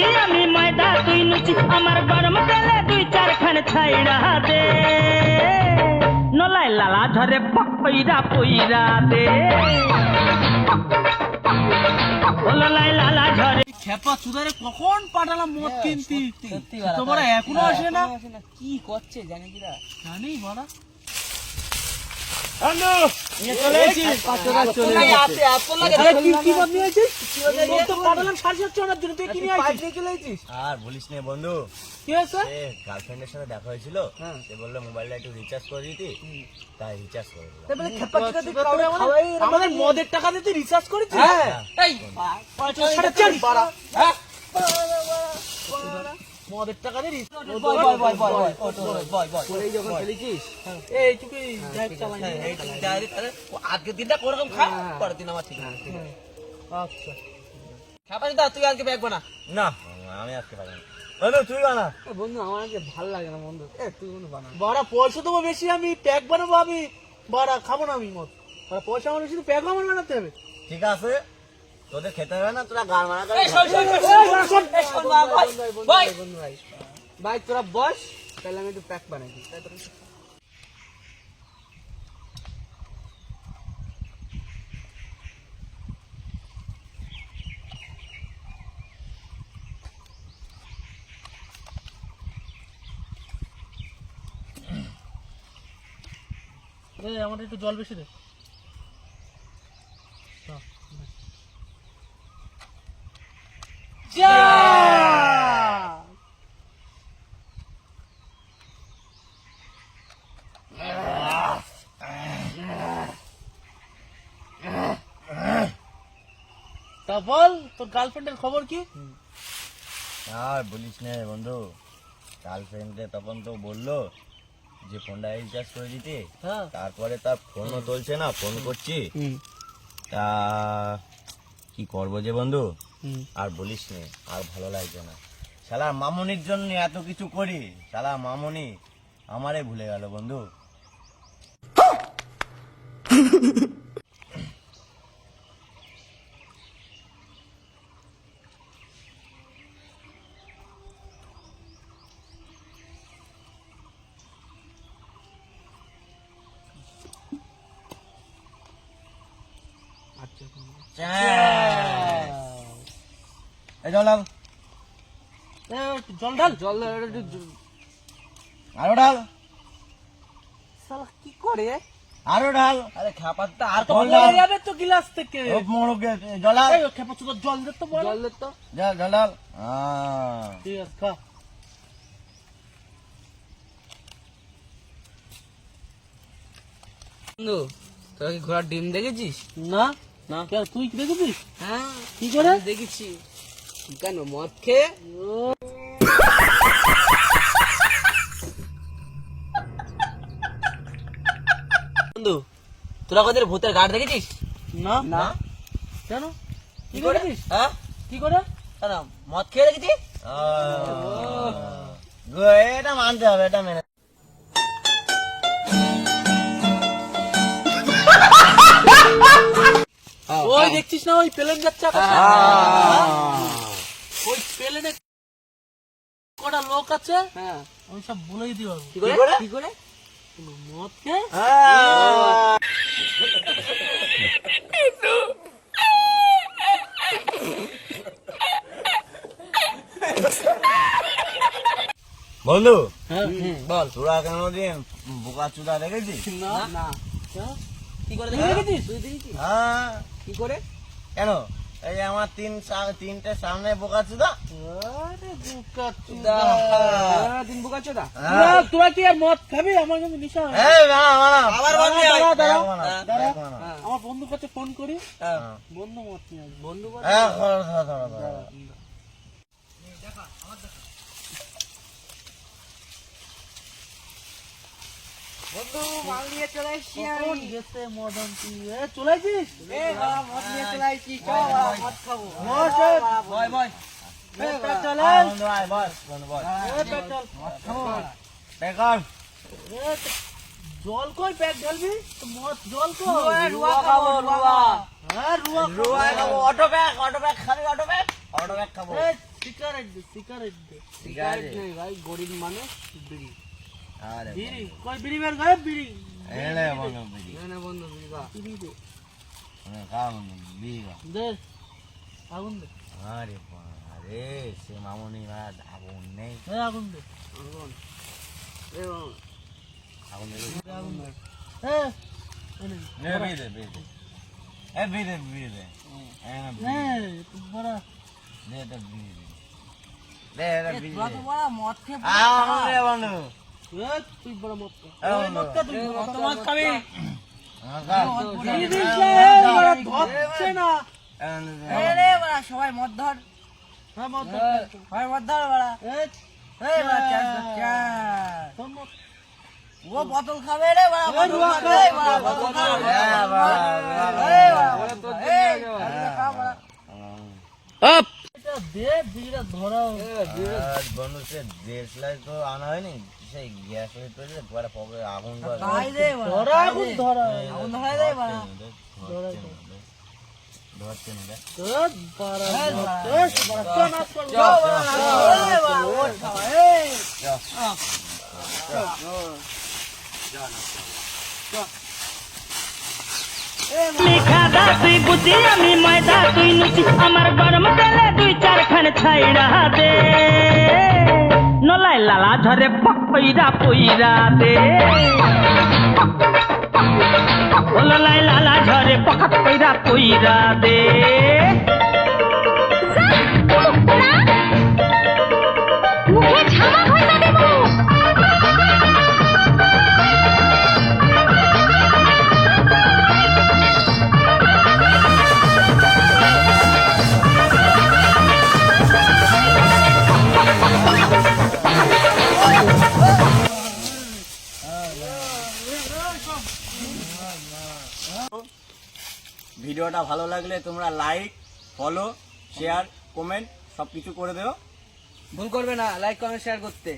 সুজি আমি ময়দা তুই লুচি আমার গরম তেলে দুই চারখান ছাইড়া দে। নলাই লালা ঝরে পইরা পইরা দে। ও নলাই লালা ঝরে খেপা চুদারে কখন পাঠালাম মদ কিনতি? তোমার এখনও আসে না? কি করছে জানি কিরা জানি বলা আর বলিস নে বন্ধু কি হয়েছে? গার্লফ্রেন্ডের সাথে দেখা হয়েছিল। সে বলল মোবাইলটা একটু রিচার্জ করে দিতি? তাই রিচার্জ করে কাউরে আমাদের- মদের টাকা দিয়ে তুই রিচার্জ করেছিস? মদের টাকা তুই আজকের দিনটা খা পরের দিন আমার ঠিক আচ্ছা বানা বন্ধু লাগে না বন্ধু এ তুই বন্ধু বানা পয়সা দেবো বেশি আমি প্যাক বানাবো আমি বড়া খাব না আমি মত পয়সা আমার বেশি প্যাক বানাতে হবে ঠিক আছে তোদের খেতে হবে না তোরা মারা ভাই তোরা বস তাহলে আমি একটু প্যাক বানাই দিই। আমার একটু জল বেশি দেয় তা বল তোর গার্লফ্রেন্ডের খবর কি? আর বলিস না বন্ধু গার্লফ্রেন্ডে তখন তো বলল যে ফোনটা রিচার্জ করে দিতে। হ্যাঁ। তারপরে তার ফোনও তুলছে না ফোন করছি। তা কি করব যে বন্ধু? আর বলিস নে আর ভালো লাগছে না। শালা মামনির জন্য এত কিছু করি শালা মামনি আমারে ভুলে গেল বন্ধু। এই চলাম জল ঢাল। জল দাও, আরও ঢাল। শালা কি করে? আরও ঢাল। আরে খাবারটা আর তো জল যাবে তো গিলাস থেকে? ও মোড়ক জলা এই খেপা চুদার জল দে তো বল। জল দে তো। জল জল ঢাল আহ, ঠিক আছে খা। বন্ধু তোরা কি ঘোড়ার ডিম দেখেছিস? না। না? কেন তুই কি দেখেছিস? হ্যাঁ কি করে? দেখেছি। কেন মদ খেয়ে? বন্ধু তোরা কদের ভূতের গাড় দেখেছিস? না। না? কেন? কি করেছিস? হ্যাঁ? কি করে? কেন মদ খেয়ে দেখেছিস? আহ, এটা মানতে হবে এটা মেনে ওই দেখছিস না ওই প্লেন যাচ্ছে ওই প্লেনে কটা লোক আছে? হ্যাঁ। আমি সব বলেই কি করে? কি করে? মদ খেয়ে বন্ধু হ্যাঁ বল। তোরা কোনোদিন বোকা চুদা দেখেছিস? না। না। হ্যাঁ? কি করে দেখেছিস? তুই দেখেছিস? হ্যাঁ। কি করে? কেন? এই আমার তিন তিনটে সামনে বোকা চুদা হ্যাঁ, তিন বোকা চুদা হ্যাঁ। তোরা কি আর মদ খাবি? আমার কিন্তু নিশা আমার বন্ধু কাছে ফোন করি। হ্যাঁ। বন্ধু বন্ধু মাল নিয়ে চলে এসছি গেছে মদন তুই? এ, চলে আসিস মদ নিয়ে চলে মদ খাব। বয় বয় জল কই প্যাক ঢালবি? মদ জল কই? রুয়া খাব রুয়া হ্যাঁ রুয়া রুয়াই খাব, অটো ব্যাগ, অটো ব্যাগ, খালি অটো ব্যাগ, অটো ব্যাগ খাব। এ, সিগারেট দে সিগারেট দে। সিগারেট সিগারেট ভাই গরিব মানুষ বিড়ি। আরে বিড়ি কই বিড়ি বের করে বিড়ি এলে বন্ধু বিড়ি না না বন্ধু বিড়ি বিড়ি দে খা বন্ধু বিড়ি। দে আগুন দে আরে আরে সে মামনি মা আগুন নেই এ আগুন দে এ আগুন নেই আগুন দে এ নে বিড়ি দে এ বিড়ি দে এ না বিড়ি নে দে। বড় দে দে বিড়ি দে দে দে বিড়ি তোরা দে তো বড় মদ খেয়ে বন্ধু সবাই মদ ধর হ্যাঁ ধর ধর, ও বোতল খাবে রে এই বড়া দেশলাই তো আনা হয়নি সেই গ্যাস হয়ে তৈরি পরে পকেটে আগুন ধরে। ধরা আগুন ধরা। আগুন ধরাই দে বড়া ধরছে না তুই বুঝি আমি ময়দা তুই আমার গরম তেলে দুই চারখান ছাইড়া দে। নলাই লালা ঝরে পকইরা পইরা দে। ও নলাই লালা ঝরে পকাত পইরা পইরা দে। ভিডিওটা ভালো লাগলে তোমরা লাইক ফলো শেয়ার কমেন্ট সব কিছু করে দেও ভুল করবে না লাইক কমেন্ট শেয়ার করতে।